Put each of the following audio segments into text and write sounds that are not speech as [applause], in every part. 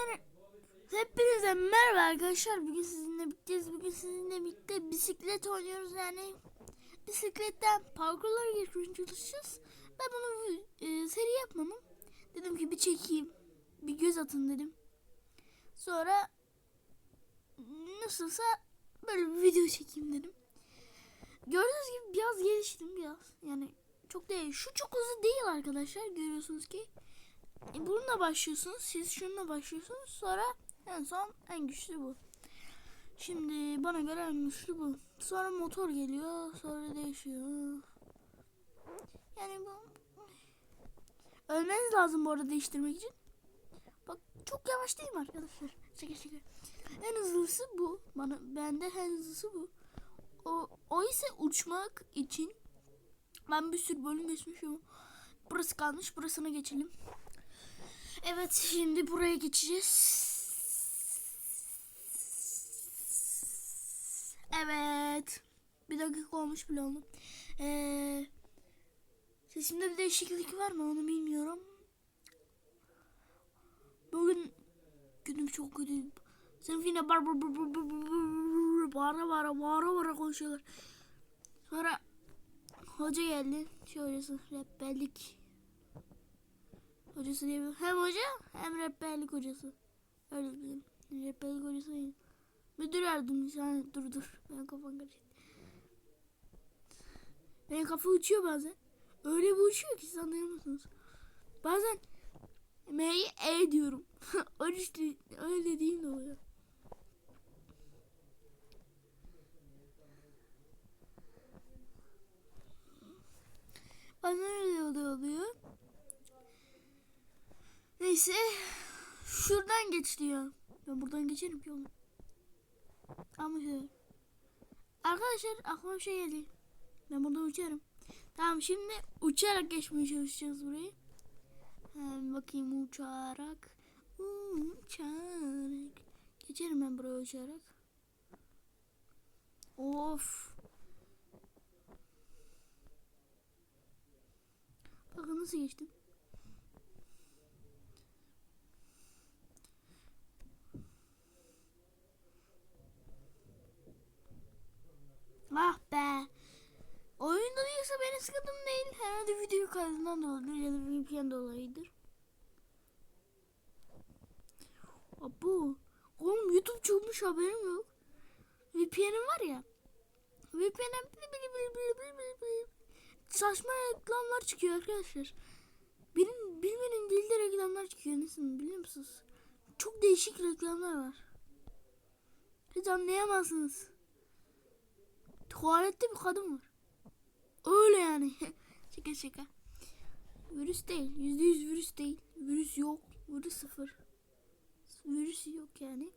Yani hepinize merhaba arkadaşlar. Bugün sizinle birlikteyiz. Bugün sizinle birlikte bisiklet oynuyoruz yani. Bisikletten parkurlara geçmeye çalışacağız. Ben bunu e, seri yapmadım. Dedim ki bir çekeyim. Bir göz atın dedim. Sonra nasılsa böyle bir video çekeyim dedim. Gördüğünüz gibi biraz geliştim biraz. Yani çok değil. Şu çok hızlı değil arkadaşlar. Görüyorsunuz ki. E, bununla başlıyorsunuz. Siz şununla başlıyorsunuz. Sonra en son en güçlü bu. Şimdi bana göre en güçlü bu. Sonra motor geliyor. Sonra değişiyor. Yani bu ölmeniz lazım bu arada değiştirmek için. Bak çok yavaş değil mi arkadaşlar? Şaka şaka. En hızlısı bu. Bana bende en hızlısı bu. O, o ise uçmak için ben bir sürü bölüm geçmişim. Burası kalmış. Burasına geçelim. Evet şimdi buraya geçeceğiz. Evet. Bir dakika olmuş bile oldu. Ee, sesimde bir değişiklik var mı onu bilmiyorum. Bugün günüm çok kötü. Sınıf yine bar bar bar bar bar bağıra bağıra bağıra bağıra konuşuyorlar. Sonra hoca geldi. Şöylesi rehberlik hocası diye hem hoca hem rehberlik hocası. Öyle diyelim. Rehberlik hocası değil. Müdür yardımcısı. Yani dur dur. Benim kafam karıştı. Benim kafa uçuyor bazen. Öyle bir uçuyor ki siz anlayamazsınız. Bazen M'yi E diyorum. [laughs] öyle, öyle değil de oluyor. Bazen öyle oluyor. Neyse. Şuradan geç diyor. Ben buradan geçerim ki oğlum. Ama şöyle. Arkadaşlar aklıma bir şey geldi. Ben burada uçarım. Tamam şimdi uçarak geçmeye çalışacağız burayı. Hemen bakayım uçarak. Uçarak. Geçerim ben buraya uçarak. Of. Bakın nasıl geçtim. Ah be. Oyunda sıkıntım değil. Herhalde video kaydından dolayıdır ya da VPN dolayıdır. Abu. Oğlum YouTube çıkmış haberim yok. VPN'im var ya. Bili. saçma reklamlar çıkıyor arkadaşlar. Benim bilmenin dilde reklamlar çıkıyor. Nasıl biliyor musunuz? Çok değişik reklamlar var. Hiç anlayamazsınız. Tuvalette bir kadın var. Öyle yani. [laughs] şaka şaka. Virüs değil. Yüzde yüz virüs değil. Virüs yok. Virüs sıfır. Virüs yok yani.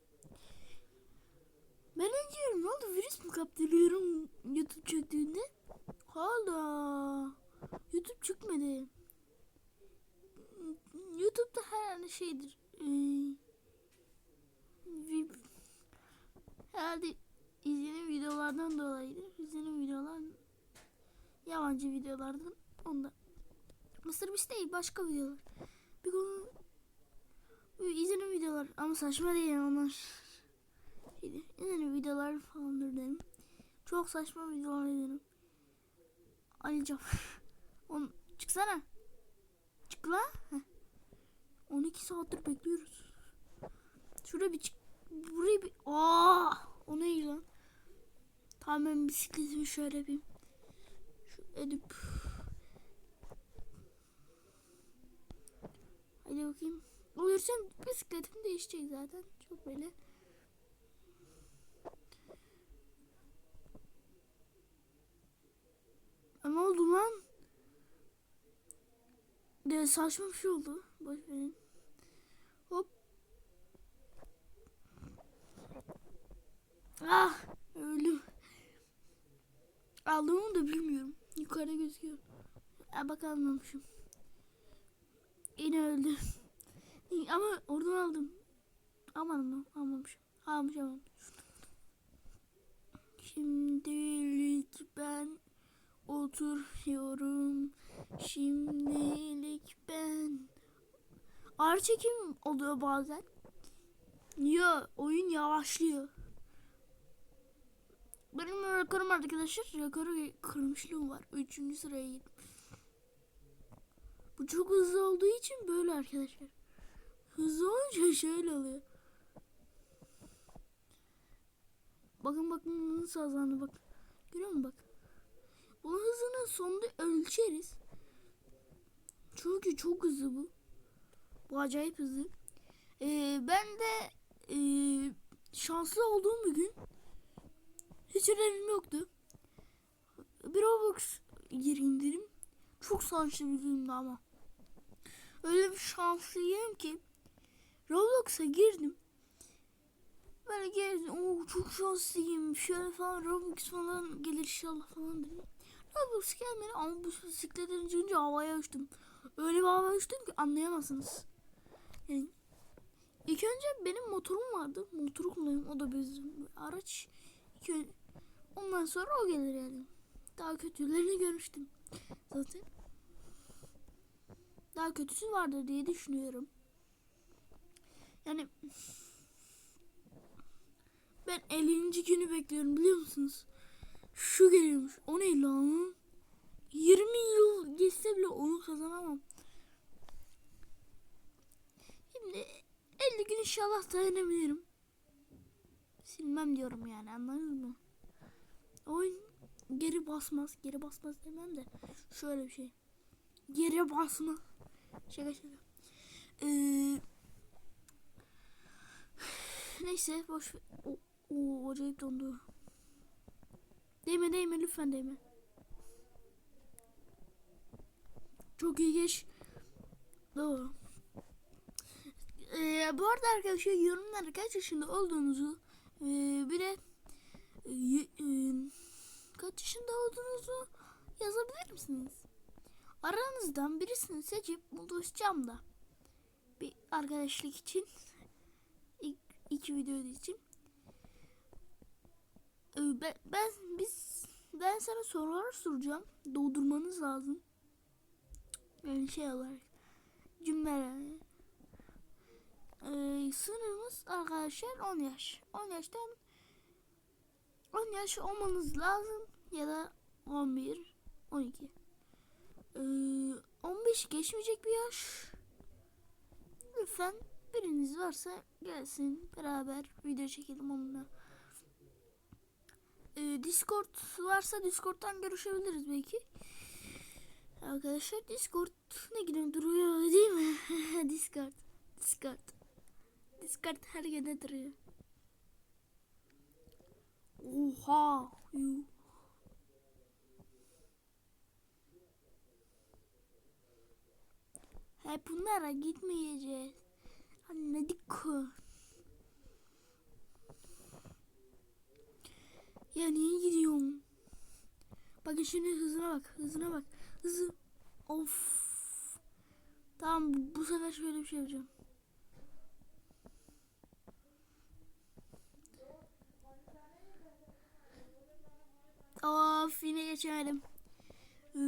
Ben ne diyorum? Ne oldu? Virüs mü kaptırıyorum YouTube çöktüğünde? Hala. YouTube çıkmadı. YouTube'da herhalde şeydir. Ee, herhalde izlenen videolardan dolayıdır. İzlenen videolar yabancı videolardan onda. Mısır Beast değil başka videolar. Bir konu izlenen videolar ama saçma değil onlar. Şeydi, izlenen videolar falandır derim. Çok saçma videolar izlerim. Arayacağım. [laughs] On, çıksana. Çık la. Heh. 12 saattir bekliyoruz. Şuraya bir çık. Buraya bir. Aa! O ne lan? Tamam ben bisikletimi şöyle yapayım. Edip. Hadi bakayım. Olursa bisikletim değişecek zaten. Çok böyle. Ne oldu lan? De saçma bir şey oldu. Boş verin. Hop. Ah öldüm. Aldığımı da bilmiyorum. Yukarıda gözüküyor. Ha bak almamışım. Yine öldüm. [laughs] Ama oradan aldım. Almadım mı? Almamışım. Almış almamış. Şimdilik ben oturuyorum. Şimdilik ben ağır çekim oluyor bazen. Yo oyun yavaşlıyor. Benim rekorum arkadaşlar. Rekoru kırmışlığım var. Üçüncü sıraya gittim. Bu çok hızlı olduğu için böyle arkadaşlar. Hızlı olunca şöyle oluyor. Bakın bakın nasıl hızlandı bak. Görüyor musun bak. Bunun hızını sonunda ölçeriz. Çünkü çok hızlı bu. Bu acayip hızlı. Ee, ben de e, şanslı olduğum bir gün hiç ödevim yoktu. Bir Roblox gireyim dedim. Çok şanslı bir gündü ama. Öyle bir şanslıyım ki Roblox'a girdim. Böyle girdim. Oo, çok şanslıyım. Şöyle falan Roblox falan gelir inşallah falan dedim. Roblox gelmedi ama bu bisikletten çıkınca havaya uçtum. Öyle bir havaya uçtum ki anlayamazsınız. Yani ilk önce benim motorum vardı. Motoru kullanıyorum. O da bir araç. İlk ön- Ondan sonra o gelir yani. Daha kötülerini görmüştüm. Zaten. Daha kötüsü vardır diye düşünüyorum. Yani ben 50. günü bekliyorum biliyor musunuz? Şu geliyormuş. O ne lan? 20 yıl geçse bile onu kazanamam. Şimdi 50 gün inşallah dayanabilirim. Silmem diyorum yani anladınız mı? Oyun geri basmaz. Geri basmaz demem de şöyle bir şey. Geri basma. Şaka şaka. Ee, neyse boş. O, o acayip dondu. Değme değme lütfen değme. Çok iyi geç. Doğru. Ee, bu arada arkadaşlar yorumlara kaç yaşında olduğunuzu e, bir de kaç yaşında olduğunuzu yazabilir misiniz? Aranızdan birisini seçip buluşacağım da. Bir arkadaşlık için. İki video için. Ee, ben, ben biz ben sana sorular soracağım. Doldurmanız lazım. Yani şey olarak cümleler. Ee, sınırımız arkadaşlar 10 yaş. 10 yaştan 10 yaş olmanız lazım ya da 11 12. Ee, 15 geçmeyecek bir yaş. Lütfen biriniz varsa gelsin beraber video çekelim onunla. Ee, Discord varsa Discord'dan görüşebiliriz belki. Arkadaşlar Discord ne gidiyor duruyor değil mi? [laughs] Discord. Discord. Discord her yerde duruyor. Oha. Yuh. Hep bunlara gitmeyeceğiz. Anladık. Ya niye gidiyorsun? Bakın şimdi hızına bak. Hızına bak. Hızı. Of. Tamam bu sefer şöyle bir şey yapacağım. Geçemedim. Ee,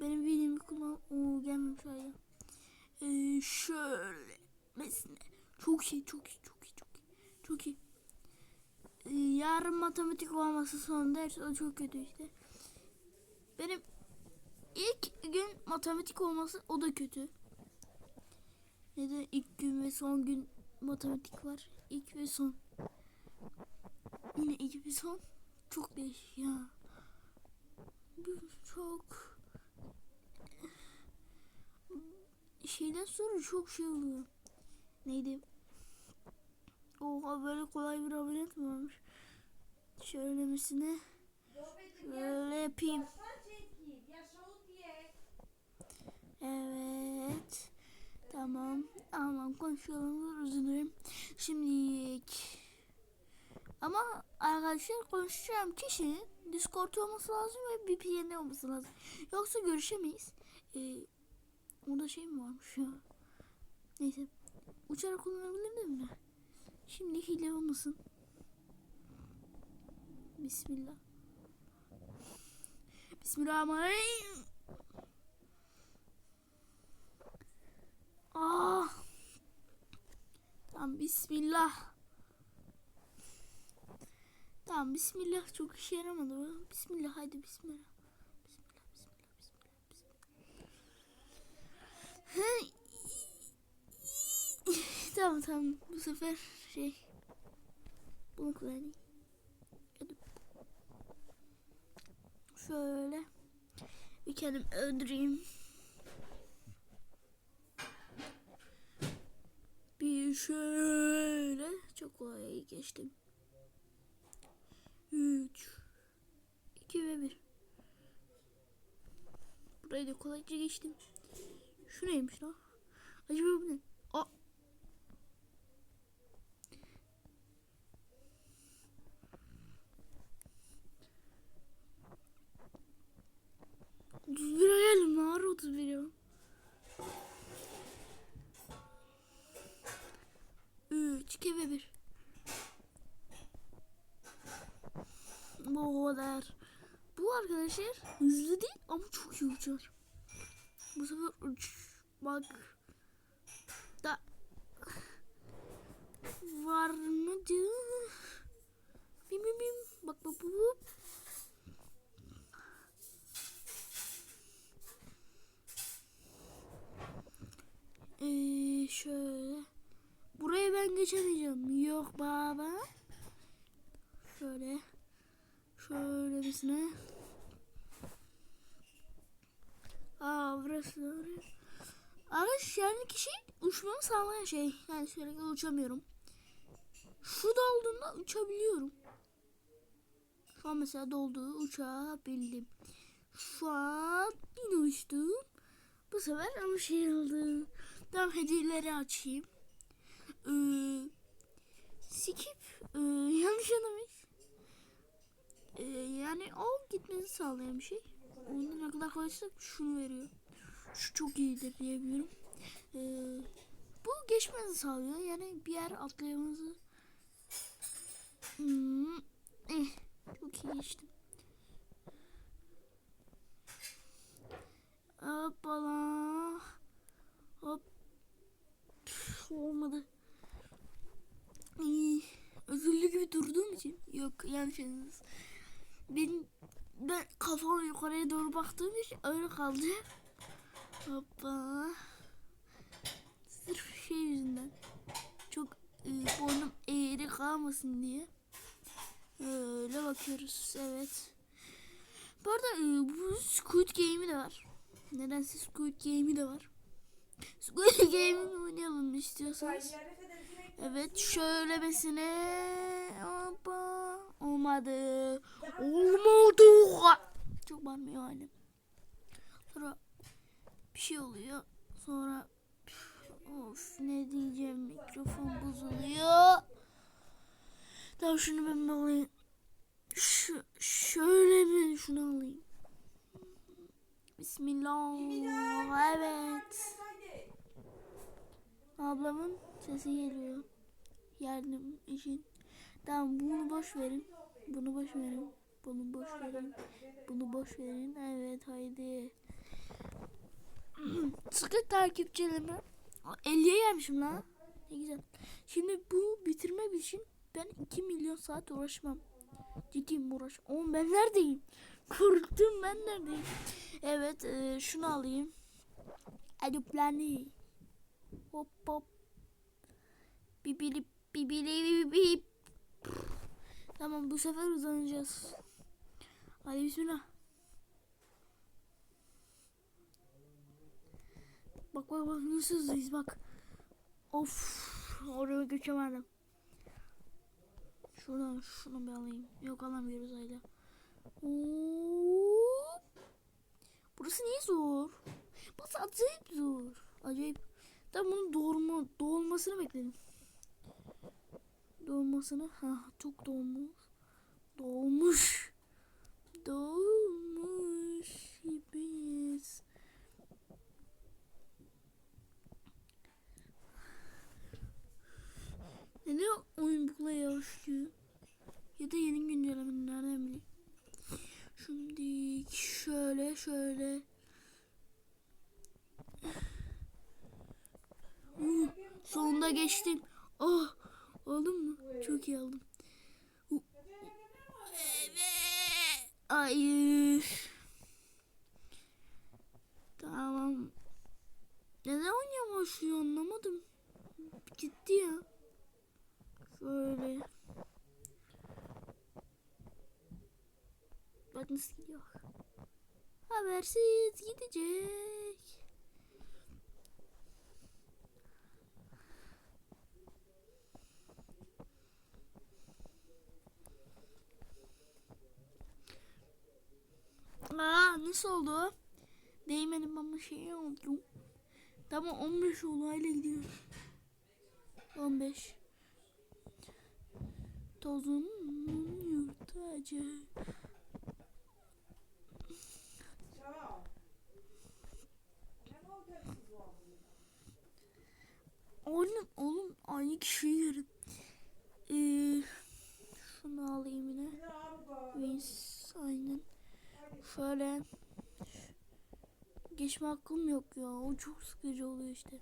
benim bildiğimi kullan. Oo gelmemiş. Ee, şöyle. Mesela. Çok iyi, çok iyi, çok iyi, çok iyi. Çok iyi. Ee, yarın matematik olması son ders o çok kötü işte. Benim ilk gün matematik olması o da kötü. Neden ilk gün ve son gün matematik var? İlk ve son. Yine ilk ve son. Çok değişik ya. Bu çok şeyden sonra çok şey oluyor. Neydi? Oha böyle kolay bir ameliyat mı varmış? Şöylemesine şöyle yapayım. Evet. Tamam. Tamam konuşalım. Özür dilerim. Şimdilik. Ama arkadaşlar konuşacağım kişinin Discord olması lazım ve VPN olması lazım. Yoksa görüşemeyiz. Ee, orada şey mi varmış ya? Neyse. Uçarak kullanabilir mi? Şimdi hile olmasın. Bismillah. Bismillahirrahmanirrahim. Ah. Tamam bismillah. Tamam bismillah çok işe yaramadı. Bismillah haydi bismillah. Bismillah bismillah bismillah. bismillah. Tamam tamam bu sefer şey bunu kullanayım. Hadi. Şöyle bir kendim öldüreyim. Bir şöyle çok kolay geçtim. 3 2 ve 1 Burayı da kolayca geçtim. Şu neymiş lan? Acaba bu ne? Aa. Otuz bire geldim. Ne ara otuz bir ya? Üç, iki ve bir. Bu kadar. Bu arkadaşlar hızlı değil ama çok iyi uçar. Bu sefer uç bak da var mı diyor. Bim bim bim. Bak bak bu. Ee, şöyle. Buraya ben geçemeyeceğim. Yok baba. Şöyle. Şöyle Aa burası oraya. Araç yani kişi uçmamı sağlayan şey. Yani sürekli uçamıyorum. Şu dolduğunda uçabiliyorum. Şu an mesela doldu uçabildim. Şu an yine uçtum. Bu sefer alışıldı. Tamam hediyeleri açayım. Ee, skip ee, [laughs] yanlış anlamış. Ee, yani o gitmesi sağlayan bir şey. Ondan ne kolaysa şunu veriyor. Şu çok iyidir diyebilirim. Ee, bu geçmesi sağlıyor. Yani bir yer atlayamazı. Hmm, eh, çok iyi geçtim. Hoppala. Hop. Püf, olmadı. İyi. Özürlü gibi durduğum için. Yok yanlış anladınız. Ben, ben kafamı yukarıya doğru baktığım için öyle kaldı. Hoppa. Sırf şey yüzünden. Çok e, boynum eğri kalmasın diye. Öyle bakıyoruz. Evet. Bu arada e, bu Squid Game'i de var. Nedense Squid Game'i de var. Squid [laughs] Game'i oynayalım istiyorsanız. Evet şöylemesine hoppa olmadı. Olmadı. Çok bağırmıyor annem. Sonra bir şey oluyor. Sonra of ne diyeceğim mikrofon bozuluyor. Tamam şunu ben alayım. Şu, şöyle mi şunu alayım. Bismillah. Evet. Ablamın sesi geliyor. Yardım için. Tamam bunu boş verin. Bunu boş verin. Bunu boş verin. Bunu boş verin. Evet haydi. Sıkı takipçilerime. 50'ye gelmişim lan. Ne güzel. Şimdi bu bitirmek için ben 2 milyon saat uğraşmam. Ciddiyim uğraş. Oğlum ben neredeyim? Korktum ben neredeyim? Evet e, şunu alayım. Aduplani. Hop hop. Bibili bibili bibili. Tamam bu sefer uzanacağız. Hadi bismillah. Bak bak bak nasıl hızlıyız bak. Of oraya geçemedim. Şuradan şunu bir alayım. Yok alamıyoruz hala. Hop. Burası niye zor? Burası acayip zor. Acayip. Ben bunun doğurma, doğulmasını bekledim. Doğulmasını. Ha çok doğmuş. Doğmuş. Doğmuş gibiyiz. Neden oyun bu kadar? Ya da yeni güncellemenin nereden bileyim? Şimdi şöyle şöyle. Uh, sonunda geçtim. Çok iyi aldım. Hayır. Tamam. Neden oynayamıyorsun anlamadım. Gitti ya. Şöyle. Bak nasıl gidiyor. Habersiz gidecek. Aa nasıl oldu? Değmedim ama şey oldu. Tamam 15 oldu hala gidiyor. 15. Tozun yurtacı. Oğlum, oğlum aynı kişiyi yerim. Ee, şunu alayım yine. Vince aynen. Şöyle. Geçme hakkım yok ya. O çok sıkıcı oluyor işte.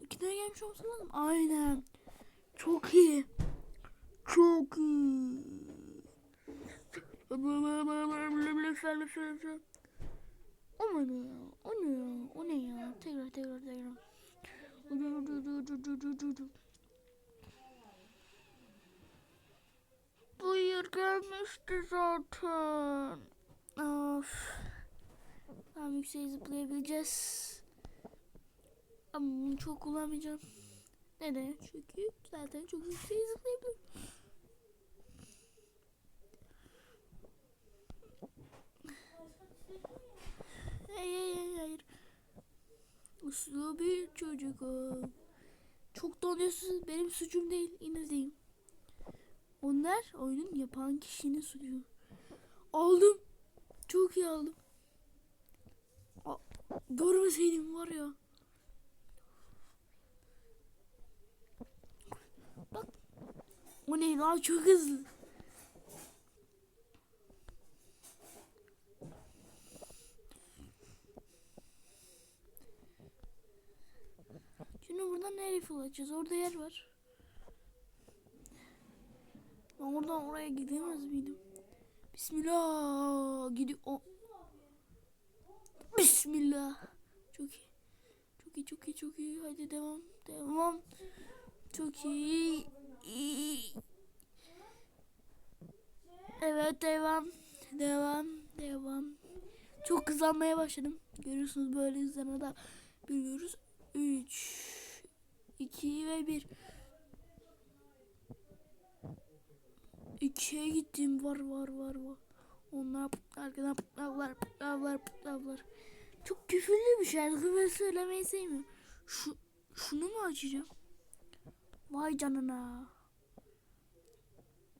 İki tane gelmiş olsa lazım. Aynen. Çok iyi. Çok iyi. O ne ya? O ne ya? O ne ya? Tekrar tekrar tekrar. Dur, dur, dur, dur, dur, dur, dur, dur. Buyur gelmişti zaten. Of. Tamam yükseğe zıplayabileceğiz. Ama bunu çok kullanmayacağım. Neden? Çünkü zaten çok yükseğe zıplayabilirim. Hayır hayır hayır. Uslu bir çocuk o. Çok donuyorsunuz. Benim suçum değil. Diyeyim. Onlar oyunun yapan kişinin suçu. Aldım. Çok iyi aldım. A- Görmeseydim var ya. Bak. O ne lan çok hızlı. Şimdi buradan nereye fırlatacağız? Orada yer var. Ben oradan oraya gidemez miydim? Bismillah. Gidiyor. Bismillah. Çok iyi. Çok iyi, çok iyi, çok iyi. Hadi devam. Devam. Çok iyi. Evet devam. Devam. Devam. Çok hızlanmaya başladım. Görüyorsunuz böyle hızlarına da biliyoruz. 3 2 ve 1 İkiye gittim var var var var. Onlar arkadan pıtlavlar pıtlavlar pıtlavlar. Çok küfürlü bir şarkı ben söylemeyi sevmiyorum. Şu, şunu mu açacağım? Vay canına.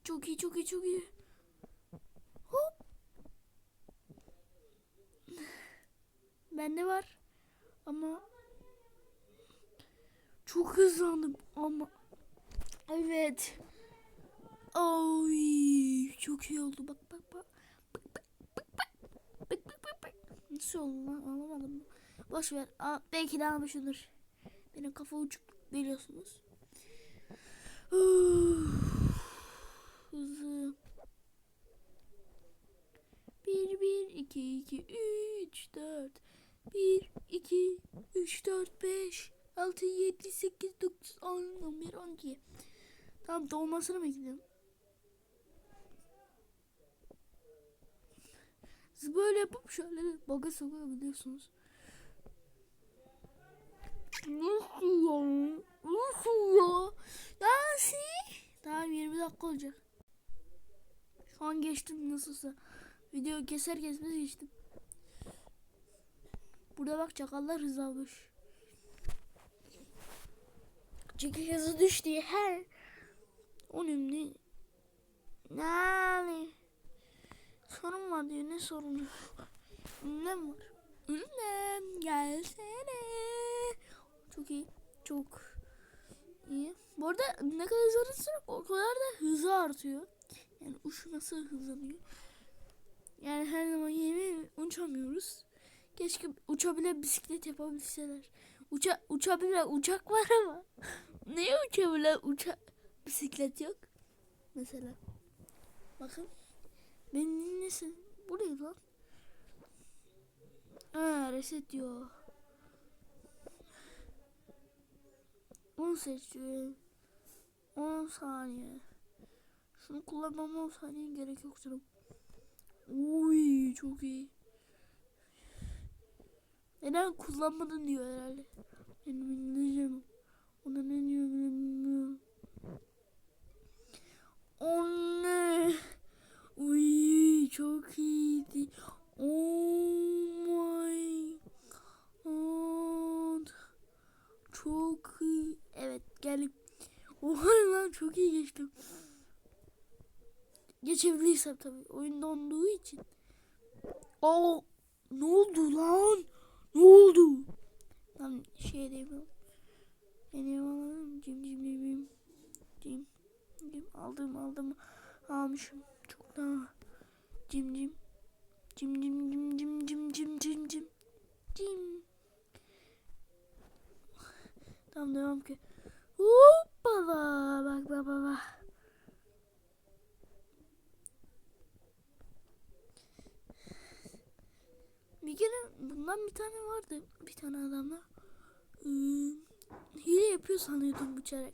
Çok iyi çok iyi çok iyi. Hop. Bende var. Ama çok hızlandım ama evet. Ay çok iyi oldu. Bak bak bak. Bak bak bak bak. Bak bak bak bak. Nasıl oldu lan? Anlamadım. Boş ver. Aa, belki de almışımdır. Benim kafa uçuk biliyorsunuz. Hızlı. Bir, bir, iki, iki, üç, dört. Bir, iki, üç, dört, beş, altı, yedi, sekiz, dokuz, on, on bir, on iki. Tamam dolmasını bekliyorum. Siz böyle yapıp şöyle baga sokabiliyorsunuz. Nasıl ya? Nasıl ya? Nasıl? Tamam 20 dakika olacak. Şu an geçtim nasılsa. Video keser kesmez geçtim. Burada bak çakallar hız almış. Çünkü hızı düştü her. Onun ne? Yani. Sorun var diyor ne sorunu? Ünlem var. Ünlem gelsene. Çok iyi. Çok iyi. Bu arada ne kadar hızlanırsa o kadar da hızı artıyor. Yani uç nasıl hızlanıyor. Yani her zaman yeni uçamıyoruz. Keşke uçabilen bisiklet yapabilseler. Uça, uçabilen uçak var ama [laughs] Neye uçabilen uça bisiklet yok? Mesela. Bakın. Beni dinlesin. Bu ne lan? Ha reset diyor. 10 seçiyorum. 10 saniye. Şunu kullanmama 10 saniye gerek yok canım. Uy çok iyi. Neden kullanmadın diyor herhalde. Benim İngilizcem. Ona ne diyor bilmiyorum. O ne? Uy çok iyiydi. Oh my god. Çok iyi. Evet geldim. Oha lan çok iyi geçtim. Geçebilirsem tabii. Oyun donduğu için. Aa, ne oldu lan? Ne oldu? Tam şey demiyorum. Alalım. Cim cim cim cim. Cim. Cim. Aldım aldım. Almışım. Çok daha. Cim cim. Cim cim cim cim cim cim cim cim. Cim. Tamam devam ki. Hoppala. Bak bak bak bak. Bir kere bundan bir tane vardı. Bir tane adamla. Ee, hile yapıyor sanıyordum uçarak.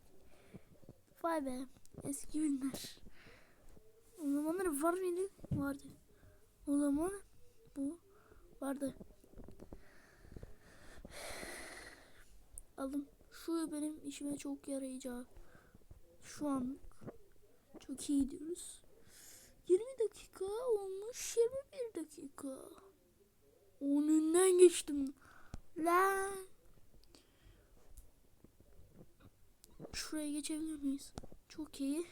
Vay be. Eski günler. O zamanlar var mıydı? Vardı. O zaman bu vardı. Aldım. Şu benim işime çok yarayacak. Şu an çok iyi diyoruz. 20 dakika olmuş 21 dakika. Onun önünden geçtim. Lan. Şuraya geçebilir miyiz? Çok iyi.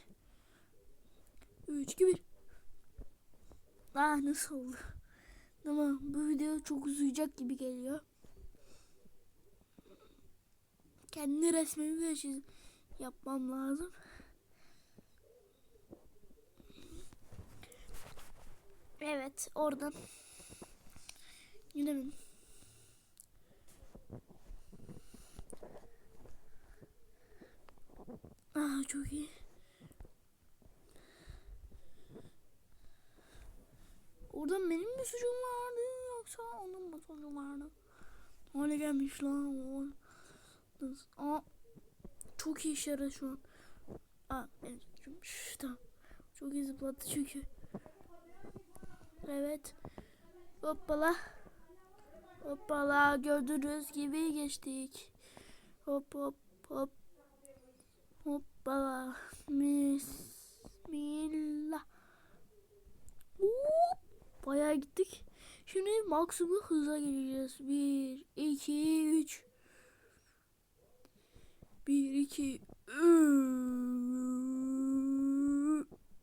3 2 1. Ah nasıl oldu? Tamam bu video çok uzayacak gibi geliyor. Kendi resmimi de çiz yapmam lazım. Evet oradan. Gidelim. Ah çok iyi. Oradan benim mi suçum vardı yoksa onun mu suçu vardı? Öyle gelmiş lan. Aa, çok iyi işe yaradı şu an. Aa. Şş, tamam. Çok iyi zıplattı çünkü. Evet. Hoppala. Hoppala gördüğünüz gibi geçtik. Hop hop hop. Hoppala. Bismillah. Hop. Bayağı gittik. Şimdi maksimum hıza geleceğiz. 1, 2, 3. 1, 2,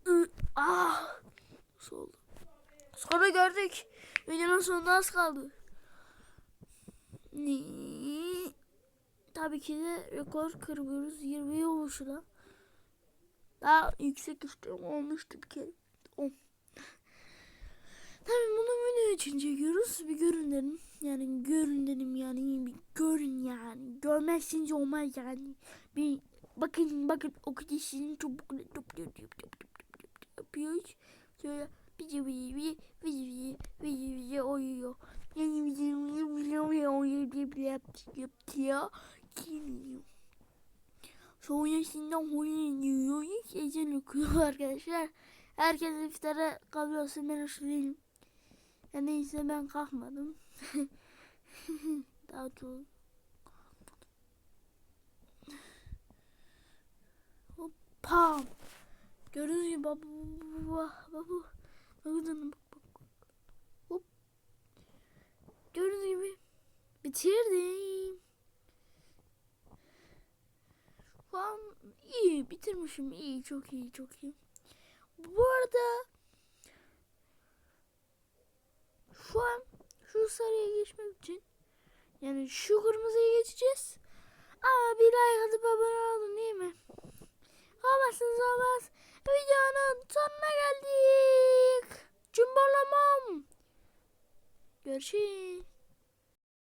3. Ah. Nasıl oldu? Sonra gördük. Videonun sonunda az kaldı. Ni- Tabii ki de rekor kırmıyoruz. 20 oluşuna. Daha yüksek istiyorum. Olmuştu bir kere. Tabii bunu video için çekiyoruz. Bir görün dedim. Yani görün dedim yani. Bir görün yani. Görmezseniz olmaz yani. Bir bakın bakın o kişinin çabuk yapıyoruz. Sonra bir bir bir bir bir bir oyuyor. Yani bizim oyuyor diye bir yapıyor. Kim Sonrasında oynuyor. Hiç ezan okuyor [laughs] arkadaşlar. Herkes iftara kalıyorsa ben aşırıyım. Ya neyse ben kalkmadım. [laughs] Daha çok. Hoppa. Gördüğünüz gibi. Bakın bak bak. Hop. Gördüğünüz gibi bitirdim. Şu iyi bitirmişim iyi çok iyi çok iyi. Bu arada şu an şu sarıya geçmek için yani şu kırmızıya geçeceğiz. Ama bir like atıp abone olun değil mi? Olmazsınız olmaz. Videonun sonuna geldik. Cumbalamam. Görüşürüz.